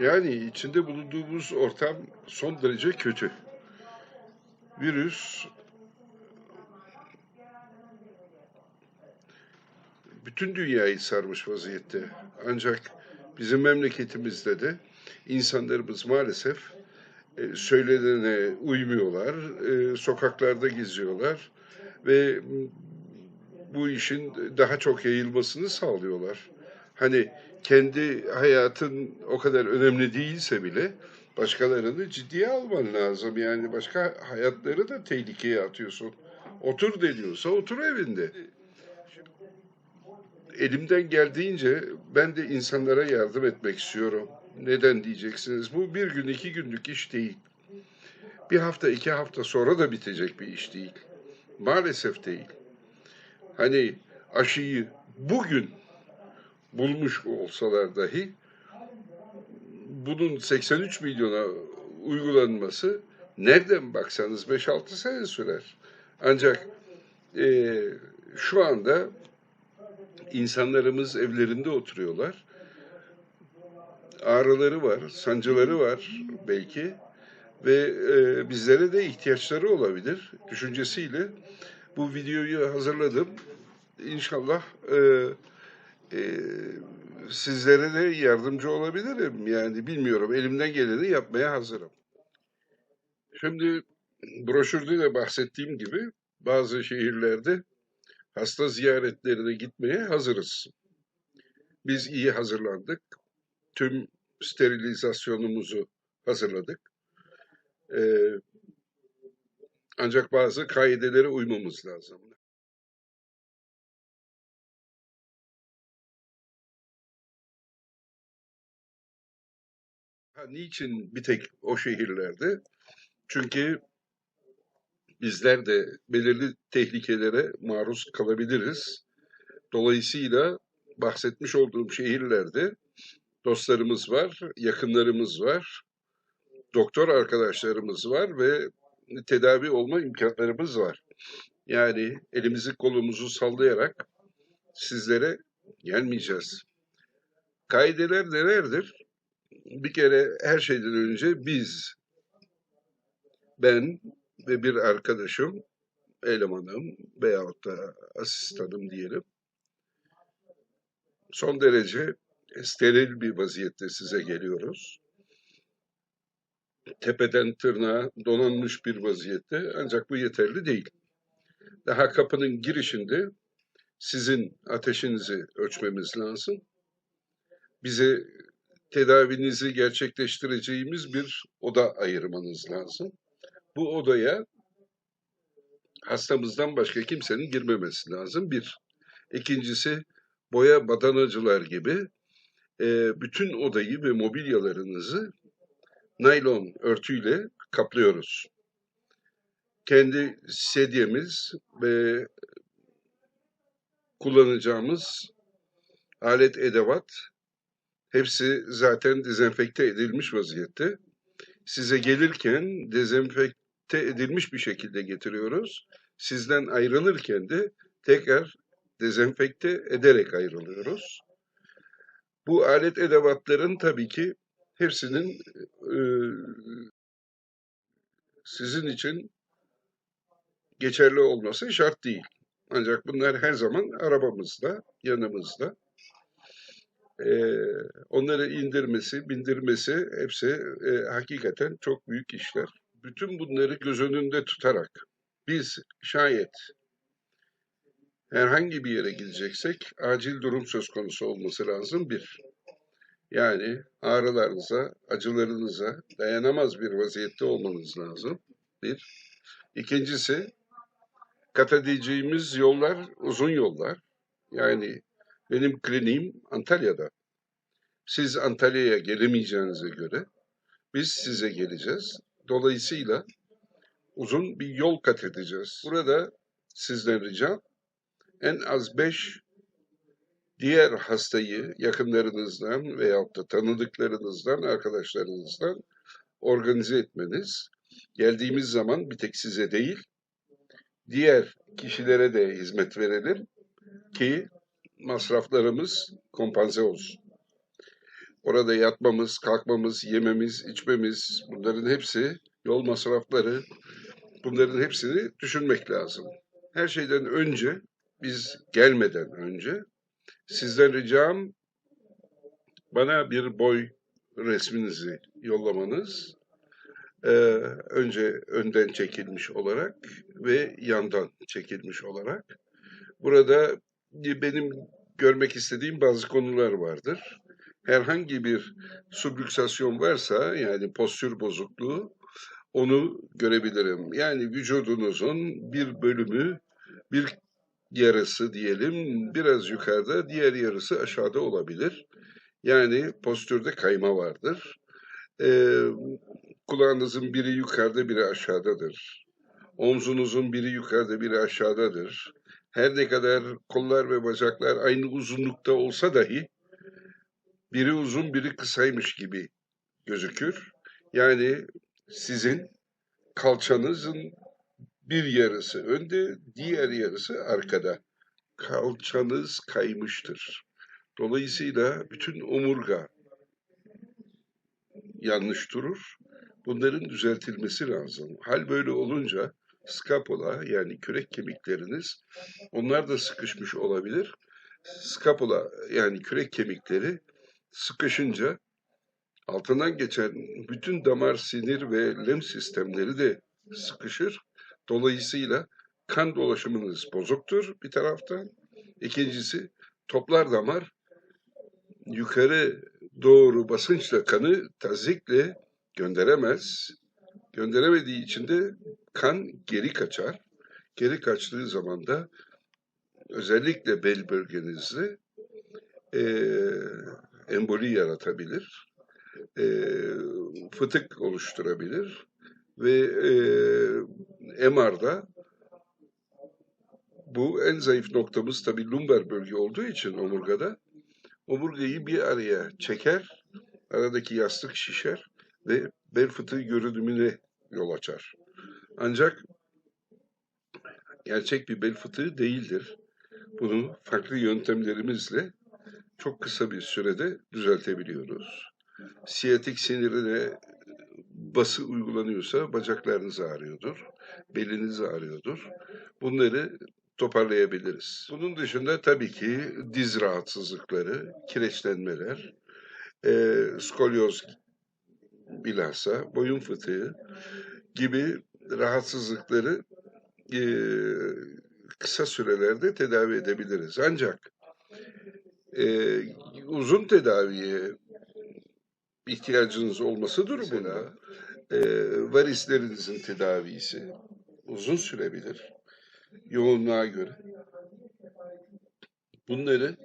Yani içinde bulunduğumuz ortam son derece kötü. Virüs bütün dünyayı sarmış vaziyette. Ancak bizim memleketimizde de insanlarımız maalesef e, söylenene uymuyorlar, e, sokaklarda geziyorlar ve bu işin daha çok yayılmasını sağlıyorlar. Hani kendi hayatın o kadar önemli değilse bile başkalarını ciddiye alman lazım. Yani başka hayatları da tehlikeye atıyorsun. Otur deniyorsa otur evinde. Elimden geldiğince ben de insanlara yardım etmek istiyorum. Neden diyeceksiniz? Bu bir gün iki günlük iş değil. Bir hafta iki hafta sonra da bitecek bir iş değil. Maalesef değil. Hani aşıyı bugün bulmuş olsalar dahi bunun 83 milyona uygulanması nereden baksanız 5-6 sene sürer. Ancak e, şu anda insanlarımız evlerinde oturuyorlar. Ağrıları var, sancıları var belki ve e, bizlere de ihtiyaçları olabilir düşüncesiyle bu videoyu hazırladım. İnşallah e, e, sizlere de yardımcı olabilirim. Yani bilmiyorum elimden geleni yapmaya hazırım. Şimdi broşürde de bahsettiğim gibi bazı şehirlerde hasta ziyaretlerine gitmeye hazırız. Biz iyi hazırlandık. Tüm sterilizasyonumuzu hazırladık. Ee, ancak bazı kaidelere uymamız lazım. Niçin bir tek o şehirlerde? Çünkü bizler de belirli tehlikelere maruz kalabiliriz. Dolayısıyla bahsetmiş olduğum şehirlerde dostlarımız var, yakınlarımız var, doktor arkadaşlarımız var ve tedavi olma imkanlarımız var. Yani elimizi kolumuzu sallayarak sizlere gelmeyeceğiz. Kaideler nelerdir? Bir kere her şeyden önce biz, ben ve bir arkadaşım, elemanım veyahut da asistanım diyelim, son derece steril bir vaziyette size geliyoruz. Tepeden tırnağa donanmış bir vaziyette ancak bu yeterli değil. Daha kapının girişinde sizin ateşinizi ölçmemiz lazım. Bize tedavinizi gerçekleştireceğimiz bir oda ayırmanız lazım. Bu odaya hastamızdan başka kimsenin girmemesi lazım. Bir. İkincisi boya badanacılar gibi e, bütün odayı ve mobilyalarınızı naylon örtüyle kaplıyoruz. Kendi sedyemiz ve kullanacağımız alet edevat hepsi zaten dezenfekte edilmiş vaziyette. Size gelirken dezenfekte edilmiş bir şekilde getiriyoruz. Sizden ayrılırken de tekrar dezenfekte ederek ayrılıyoruz. Bu alet edevatların tabii ki hepsinin e, sizin için geçerli olması şart değil. Ancak bunlar her zaman arabamızda, yanımızda. Ee, onları indirmesi, bindirmesi hepsi e, hakikaten çok büyük işler. Bütün bunları göz önünde tutarak biz şayet herhangi bir yere gideceksek acil durum söz konusu olması lazım bir. Yani ağrılarınıza, acılarınıza dayanamaz bir vaziyette olmanız lazım. Bir. İkincisi, kat edeceğimiz yollar uzun yollar. Yani benim kliniğim Antalya'da. Siz Antalya'ya gelemeyeceğinize göre biz size geleceğiz. Dolayısıyla uzun bir yol kat edeceğiz. Burada sizden ricam en az beş diğer hastayı yakınlarınızdan veyahut da tanıdıklarınızdan, arkadaşlarınızdan organize etmeniz. Geldiğimiz zaman bir tek size değil, diğer kişilere de hizmet verelim ki masraflarımız kompanse olsun. Orada yatmamız, kalkmamız, yememiz, içmemiz bunların hepsi yol masrafları bunların hepsini düşünmek lazım. Her şeyden önce biz gelmeden önce sizden ricam bana bir boy resminizi yollamanız. Ee, önce önden çekilmiş olarak ve yandan çekilmiş olarak. Burada benim görmek istediğim bazı konular vardır. Herhangi bir subluksasyon varsa yani postür bozukluğu onu görebilirim. Yani vücudunuzun bir bölümü, bir yarısı diyelim biraz yukarıda, diğer yarısı aşağıda olabilir. Yani postürde kayma vardır. Ee, kulağınızın biri yukarıda, biri aşağıdadır. Omzunuzun biri yukarıda, biri aşağıdadır. Her ne kadar kollar ve bacaklar aynı uzunlukta olsa dahi biri uzun, biri kısaymış gibi gözükür. Yani sizin kalçanızın bir yarısı önde, diğer yarısı arkada. Kalçanız kaymıştır. Dolayısıyla bütün omurga yanlış durur. Bunların düzeltilmesi lazım. Hal böyle olunca skapula yani kürek kemikleriniz onlar da sıkışmış olabilir. Skapula yani kürek kemikleri sıkışınca altından geçen bütün damar, sinir ve lem sistemleri de sıkışır. Dolayısıyla kan dolaşımınız bozuktur bir taraftan. İkincisi toplar damar yukarı doğru basınçla kanı tazikle gönderemez. Gönderemediği için de kan geri kaçar. Geri kaçtığı zaman da özellikle bel bölgenizde e, emboli yaratabilir, e, fıtık oluşturabilir ve e, MR'da bu en zayıf noktamız tabii lumbar bölge olduğu için omurgada omurgayı bir araya çeker, aradaki yastık şişer ve bel fıtığı görünümüne yol açar. Ancak gerçek bir bel fıtığı değildir. Bunu farklı yöntemlerimizle çok kısa bir sürede düzeltebiliyoruz. Siyatik sinirine bası uygulanıyorsa bacaklarınız ağrıyordur, beliniz ağrıyordur. Bunları toparlayabiliriz. Bunun dışında tabii ki diz rahatsızlıkları, kireçlenmeler, e, skolyoz bilhassa, boyun fıtığı gibi rahatsızlıkları e, kısa sürelerde tedavi edebiliriz. Ancak e, uzun tedaviye ihtiyacınız olması durumunda e, varislerinizin tedavisi uzun sürebilir yoğunluğa göre. Bunları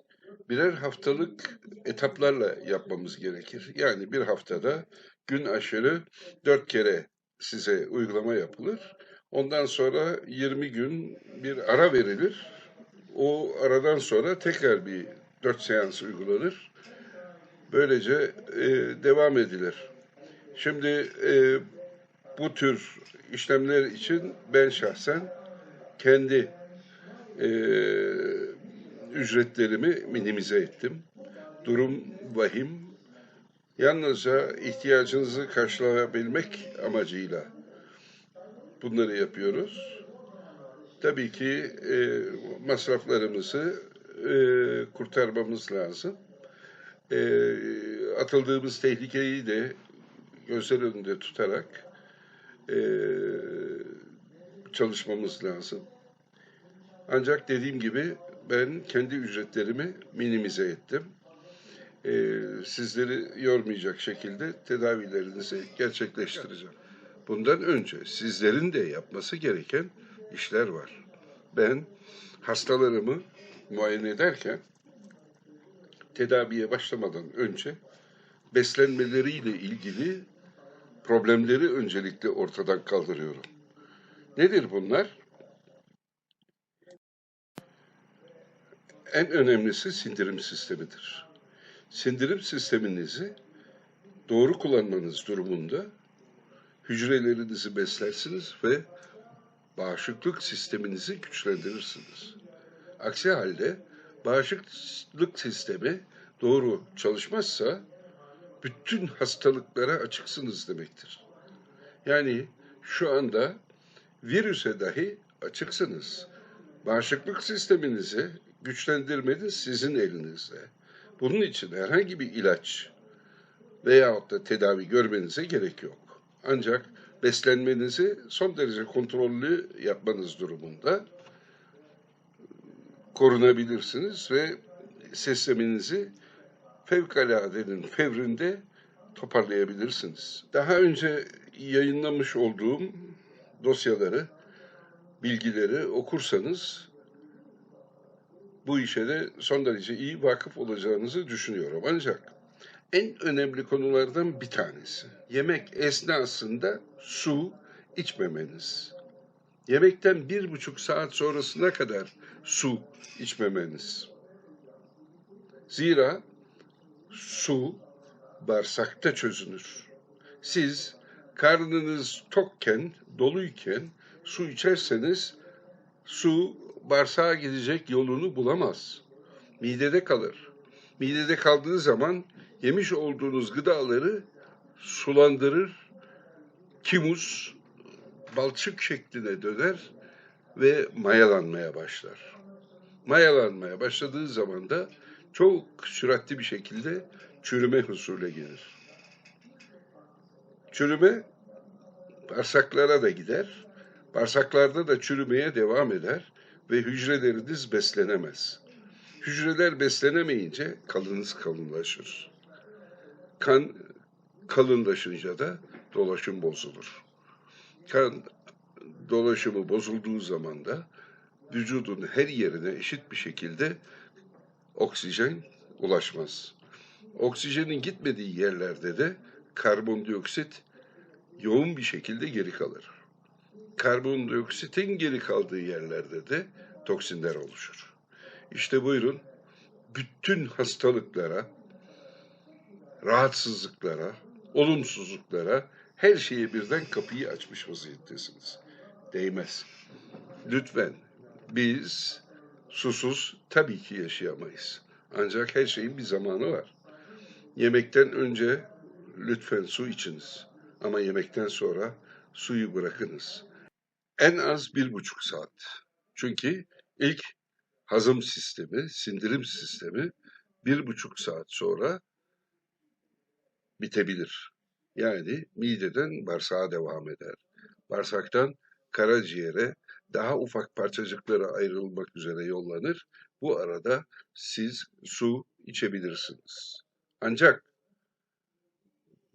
birer haftalık etaplarla yapmamız gerekir. Yani bir haftada gün aşırı dört kere size uygulama yapılır. Ondan sonra 20 gün bir ara verilir. O aradan sonra tekrar bir dört seans uygulanır. Böylece e, devam edilir. Şimdi e, bu tür işlemler için ben şahsen kendi e, ücretlerimi minimize ettim. Durum vahim. Yalnızca ihtiyacınızı karşılayabilmek amacıyla bunları yapıyoruz. Tabii ki e, masraflarımızı e, kurtarmamız lazım. E, atıldığımız tehlikeyi de gözler önünde tutarak e, çalışmamız lazım. Ancak dediğim gibi ben kendi ücretlerimi minimize ettim. Ee, sizleri yormayacak şekilde tedavilerinizi gerçekleştireceğim. Bundan önce sizlerin de yapması gereken işler var. Ben hastalarımı muayene ederken tedaviye başlamadan önce beslenmeleriyle ilgili problemleri öncelikle ortadan kaldırıyorum. Nedir bunlar? En önemlisi sindirim sistemidir. Sindirim sisteminizi doğru kullanmanız durumunda hücrelerinizi beslersiniz ve bağışıklık sisteminizi güçlendirirsiniz. Aksi halde bağışıklık sistemi doğru çalışmazsa bütün hastalıklara açıksınız demektir. Yani şu anda virüse dahi açıksınız. Bağışıklık sisteminizi güçlendirmeniz sizin elinizde. Bunun için herhangi bir ilaç veyahut da tedavi görmenize gerek yok. Ancak beslenmenizi son derece kontrollü yapmanız durumunda korunabilirsiniz ve sisteminizi fevkaladenin fevrinde toparlayabilirsiniz. Daha önce yayınlamış olduğum dosyaları, bilgileri okursanız bu işe de son derece iyi vakıf olacağınızı düşünüyorum. Ancak en önemli konulardan bir tanesi. Yemek esnasında su içmemeniz. Yemekten bir buçuk saat sonrasına kadar su içmemeniz. Zira su bağırsakta çözünür. Siz karnınız tokken, doluyken su içerseniz su bağırsağa gidecek yolunu bulamaz. Midede kalır. Midede kaldığı zaman yemiş olduğunuz gıdaları sulandırır, kimus balçık şekline döner ve mayalanmaya başlar. Mayalanmaya başladığı zaman da çok süratli bir şekilde çürüme husule gelir. Çürüme bağırsaklara da gider. Bağırsaklarda da çürümeye devam eder ve hücreleriniz beslenemez. Hücreler beslenemeyince kanınız kalınlaşır. Kan kalınlaşınca da dolaşım bozulur. Kan dolaşımı bozulduğu zaman da vücudun her yerine eşit bir şekilde oksijen ulaşmaz. Oksijenin gitmediği yerlerde de karbondioksit yoğun bir şekilde geri kalır. Karbondioksitin geri kaldığı yerlerde de toksinler oluşur. İşte buyurun bütün hastalıklara, rahatsızlıklara, olumsuzluklara her şeye birden kapıyı açmış vaziyettesiniz. Değmez. Lütfen biz susuz tabii ki yaşayamayız. Ancak her şeyin bir zamanı var. Yemekten önce lütfen su içiniz. Ama yemekten sonra suyu bırakınız. En az bir buçuk saat. Çünkü ilk hazım sistemi, sindirim sistemi bir buçuk saat sonra bitebilir. Yani mideden bağırsağa devam eder. Bağırsaktan karaciğere daha ufak parçacıklara ayrılmak üzere yollanır. Bu arada siz su içebilirsiniz. Ancak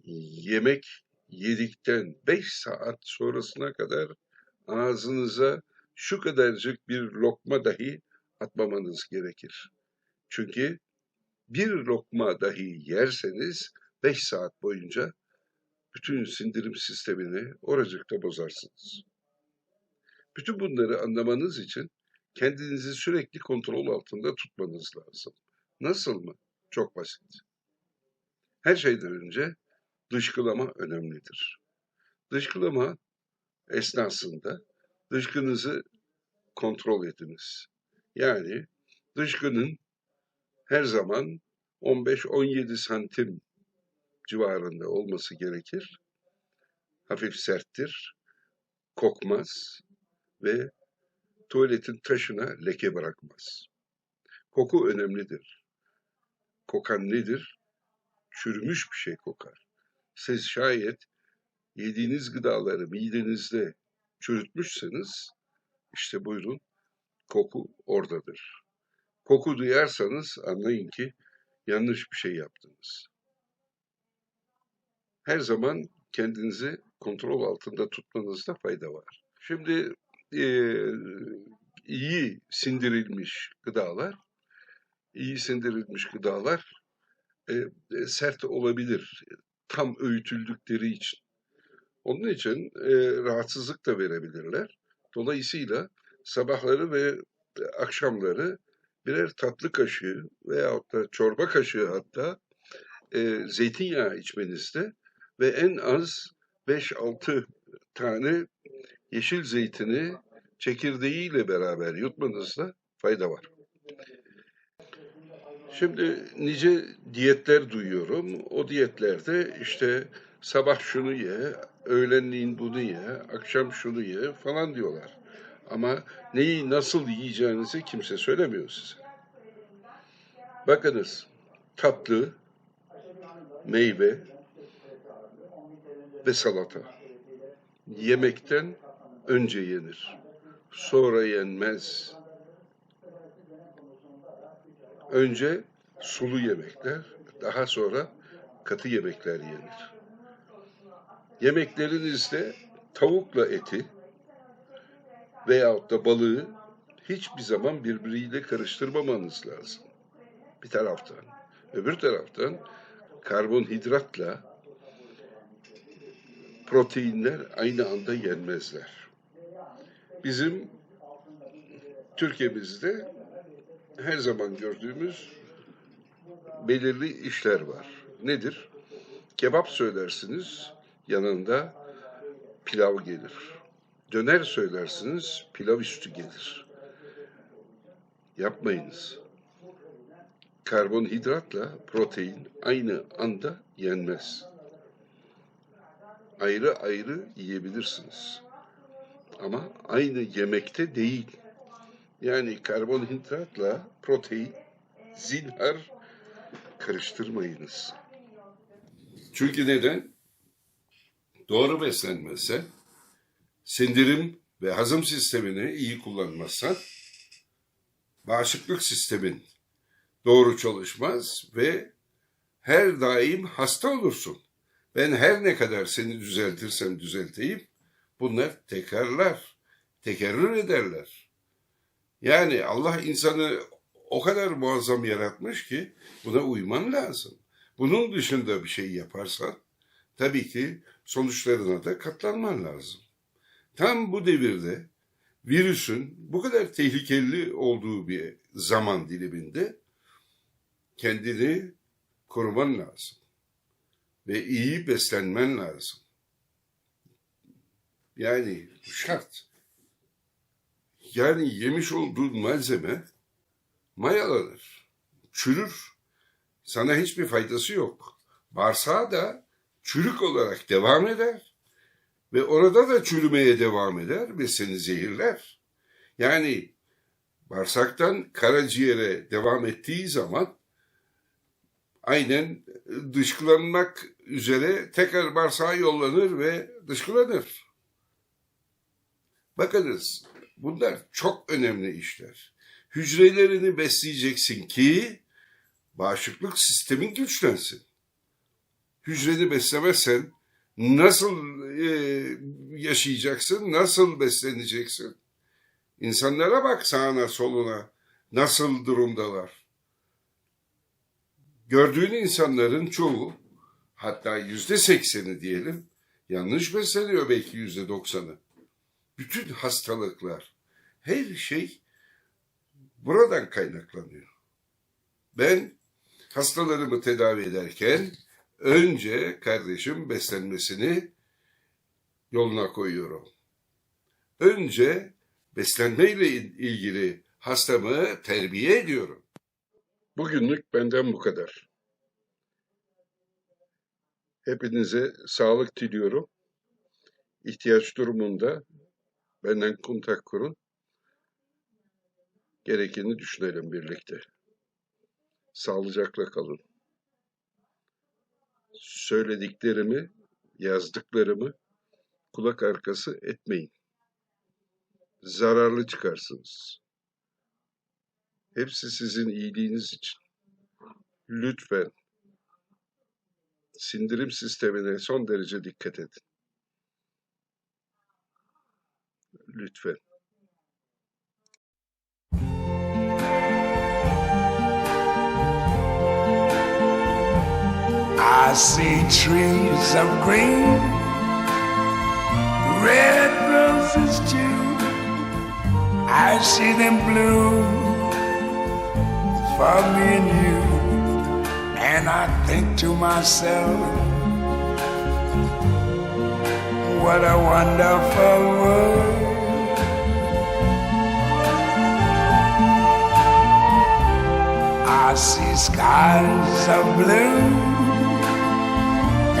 yemek yedikten 5 saat sonrasına kadar ağzınıza şu kadarcık bir lokma dahi atmamanız gerekir. Çünkü bir lokma dahi yerseniz 5 saat boyunca bütün sindirim sistemini oracıkta bozarsınız. Bütün bunları anlamanız için kendinizi sürekli kontrol altında tutmanız lazım. Nasıl mı? Çok basit. Her şeyden önce dışkılama önemlidir. Dışkılama esnasında dışkınızı kontrol ediniz. Yani dışkının her zaman 15-17 santim civarında olması gerekir. Hafif serttir, kokmaz ve tuvaletin taşına leke bırakmaz. Koku önemlidir. Kokan nedir? Çürümüş bir şey kokar. Siz şayet yediğiniz gıdaları midenizde çürütmüşseniz işte buyurun koku oradadır. Koku duyarsanız anlayın ki yanlış bir şey yaptınız. Her zaman kendinizi kontrol altında tutmanızda fayda var. Şimdi e, iyi sindirilmiş gıdalar, iyi sindirilmiş gıdalar e, e, sert olabilir tam öğütüldükleri için. Onun için e, rahatsızlık da verebilirler. Dolayısıyla sabahları ve akşamları birer tatlı kaşığı veyahut da çorba kaşığı hatta e, zeytinyağı içmenizde ve en az 5-6 tane yeşil zeytini çekirdeğiyle beraber yutmanızda fayda var. Şimdi nice diyetler duyuyorum. O diyetlerde işte sabah şunu ye, öğlenliğin bunu ye, akşam şunu ye falan diyorlar. Ama neyi nasıl yiyeceğinizi kimse söylemiyor size. Bakınız tatlı, meyve ve salata yemekten önce yenir. Sonra yenmez. Önce sulu yemekler, daha sonra katı yemekler yenir. Yemeklerinizde tavukla eti veyahut da balığı hiçbir zaman birbiriyle karıştırmamanız lazım. Bir taraftan. Öbür taraftan karbonhidratla proteinler aynı anda yenmezler. Bizim Türkiye'mizde her zaman gördüğümüz belirli işler var. Nedir? Kebap söylersiniz, yanında pilav gelir. Döner söylersiniz, pilav üstü gelir. Yapmayınız. Karbonhidratla protein aynı anda yenmez. Ayrı ayrı yiyebilirsiniz. Ama aynı yemekte değil. Yani karbonhidratla protein zinhar karıştırmayınız. Çünkü neden? Doğru beslenmezsen, sindirim ve hazım sistemini iyi kullanmazsan, bağışıklık sistemin doğru çalışmaz ve her daim hasta olursun. Ben her ne kadar seni düzeltirsem düzelteyim, bunlar tekrarlar, tekerrür ederler. Yani Allah insanı o kadar muazzam yaratmış ki buna uyman lazım. Bunun dışında bir şey yaparsan tabii ki sonuçlarına da katlanman lazım. Tam bu devirde virüsün bu kadar tehlikeli olduğu bir zaman diliminde kendini koruman lazım. Ve iyi beslenmen lazım. Yani şart. Yani yemiş olduğun malzeme mayalanır, çürür. Sana hiçbir faydası yok. Bağırsağı da çürük olarak devam eder ve orada da çürümeye devam eder ve seni zehirler. Yani bağırsaktan karaciğere devam ettiği zaman aynen dışkılanmak üzere tekrar bağırsağa yollanır ve dışkılanır. Bakınız bunlar çok önemli işler. Hücrelerini besleyeceksin ki bağışıklık sistemin güçlensin. Hücreni beslemezsen nasıl e, yaşayacaksın, nasıl besleneceksin? İnsanlara bak sağına soluna nasıl durumdalar. Gördüğün insanların çoğu hatta yüzde sekseni diyelim yanlış besleniyor belki yüzde doksanı. Bütün hastalıklar, her şey buradan kaynaklanıyor. Ben hastalarımı tedavi ederken önce kardeşim beslenmesini yoluna koyuyorum. Önce beslenmeyle ilgili hastamı terbiye ediyorum. Bugünlük benden bu kadar. Hepinize sağlık diliyorum. İhtiyaç durumunda benden kontak kurun. Gerekeni düşünelim birlikte. Sağlıcakla kalın. Söylediklerimi, yazdıklarımı kulak arkası etmeyin. Zararlı çıkarsınız. Hepsi sizin iyiliğiniz için. Lütfen sindirim sistemine son derece dikkat edin. Lütfen. I see trees of green, red roses too. I see them bloom for me and you. And I think to myself, what a wonderful world. I see skies of blue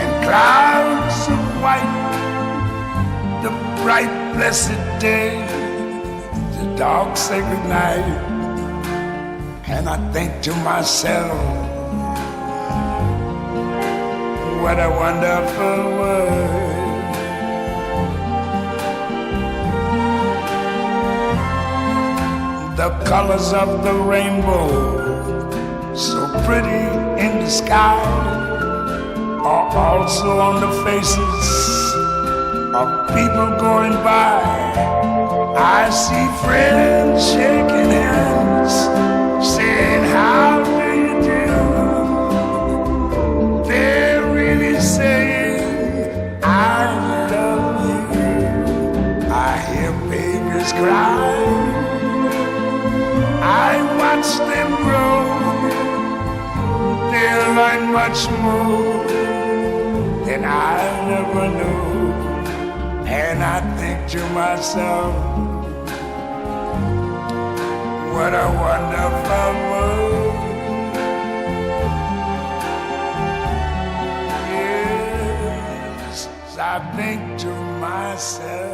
and clouds of white. The bright, blessed day, the dark, sacred night. And I think to myself, what a wonderful world. The colors of the rainbow, so pretty in the sky, are also on the faces of people going by. I see friends shaking hands, much more than I never knew. And I think to myself, what a wonderful world. Yes, I think to myself.